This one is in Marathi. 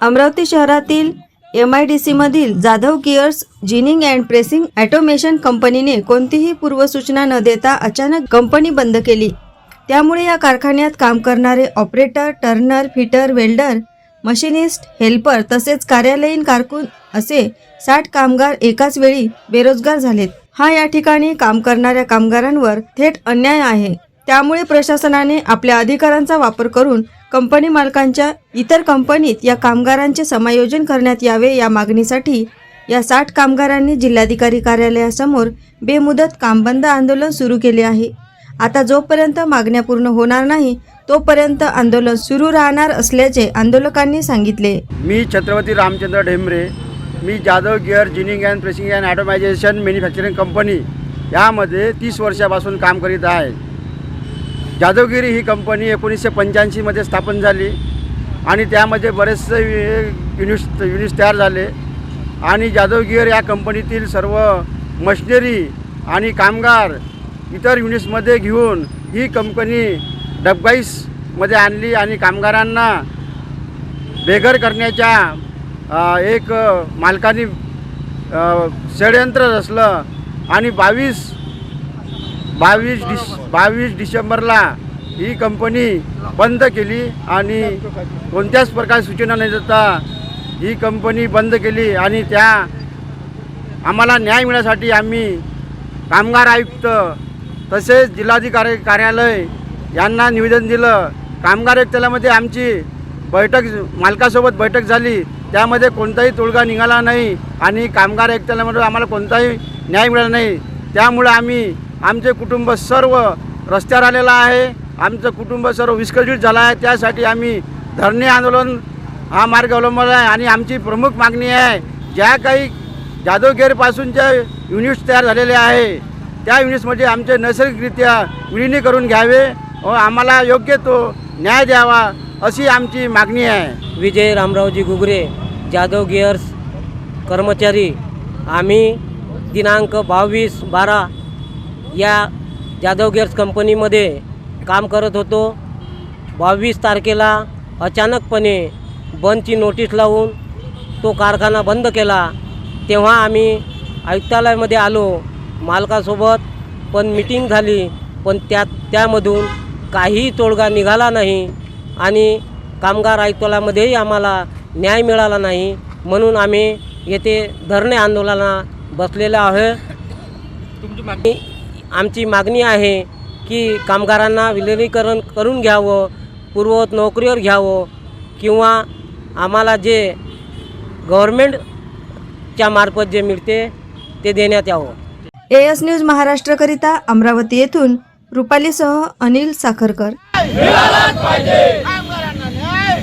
अमरावती शहरातील M I D सीमधील Jadhav gears ginning and pressing automation कंपनीने कोणतीही पूर्वसूचना न देता अचानक कंपनी बंद केली. त्यामुळे या कारखान्यात काम करणारे operator turner fitter welder machinist helper तसेच कार्यालयीन कारकून असे साठ कामगार एकाच वेळी बेरोजगार झालेत. हा या ठिकाणी काम करणाऱ्या कामगारांवर थेट अन्याय आहे. त्यामुळे प्रशासनाने आपल्या अधिकारांचा वापर करून कंपनी मालकांच्या इतर कंपनीत या कामगारांचे समायोजन करण्यात यावे या मागणीसाठी या साठ कामगारांनी जिल्हाधिकारी कार्यालयासमोर बेमुदत कामबंद आंदोलन सुरू केले आहे. आता जोपर्यंत मागण्या पूर्ण होणार नाही तोपर्यंत आंदोलन सुरू राहणार असल्याचे आंदोलकांनी सांगितले. मी छत्रपती रामचंद्र ढेमरे मी Jadhav gear ginning and pressing and automisation manufacturing company यामध्ये तीस वर्षापासून काम करीत आहे. जादवगिरी ही कंपनी एकोणीसशे पंच्याऐंशीमध्ये स्थापन झाली आणि त्यामध्ये बरेचसे युनिट्स युनिट्स तयार झाले. आणि जादवगिर या कंपनीतील सर्व मशिनरी आणि कामगार इतर युनिट्समध्ये घेऊन ही कंपनी डबगाईसमध्ये आणली आणि कामगारांना बेघर करण्याच्या एक मालकाने षडयंत्र रचलं आणि बावीस बावीस डिस बावीस डिसेंबरला ही कंपनी बंद केली आणि कोणत्याच प्रकार सूचना न देता ही कंपनी बंद केली आणि त्या आम्हाला न्याय मिळण्यासाठी आम्ही कामगार आयुक्त तसेच जिल्हाधिकारी कार्यालय यांना निवेदन दिलं. कामगार आयुक्तालयामध्ये आमची बैठक मालकासोबत बैठक झाली. त्यामध्ये कोणताही तोडगा निघाला नाही आणि कामगार आयुक्तालयामध्ये आम्हाला कोणताही न्याय मिळाला नाही. त्यामुळे आम्ही आमचे कुटुंब सर्व रस्त्यावर आलेलं आहे. आमचं कुटुंब सर्व विस्कळीत झालं आहे. त्यासाठी आम्ही धरणे आंदोलन हा मार्ग अवलंबला आहे आणि आमची प्रमुख मागणी आहे ज्या काही जाधवगेरपासूनच्या युनिट्स तयार झालेले आहे त्या युनिट्समध्ये आमचे नैसर्गिकरित्या विलिनी करून घ्यावे व आम्हाला योग्य तो न्याय द्यावा अशी आमची मागणी आहे. विजय रामरावजी घुगरे जाधव गिअर्स कर्मचारी आम्ही दिनांक बावीस बारा या जाधव गिअर्स कंपनीमध्ये काम करत होतो. बावीस तारखेला अचानकपणे बंदची नोटीस लावून तो कारखाना बंद केला. तेव्हा आम्ही आयुक्तालयामध्ये आलो मालकासोबत. पण मिटिंग झाली पण त्यात त्यामधून काही तोडगा निघाला नाही आणि कामगार आयुक्तालयामध्येही आम्हाला न्याय मिळाला नाही म्हणून आम्ही येथे धरणे आंदोलना बसलेलो आहे. आमची मागणी आहे की कामगारांना विलिनीकरण करून घ्यावं पूर्ववत नोकरीवर घ्यावं किंवा आम्हाला जे गव्हर्मेंटच्या मार्फत जे मिळते ते देण्यात यावं. ए एस न्यूज महाराष्ट्रकरिता अमरावती येथून रुपालीसह अनिल साखरकर. कामगारांना न्याय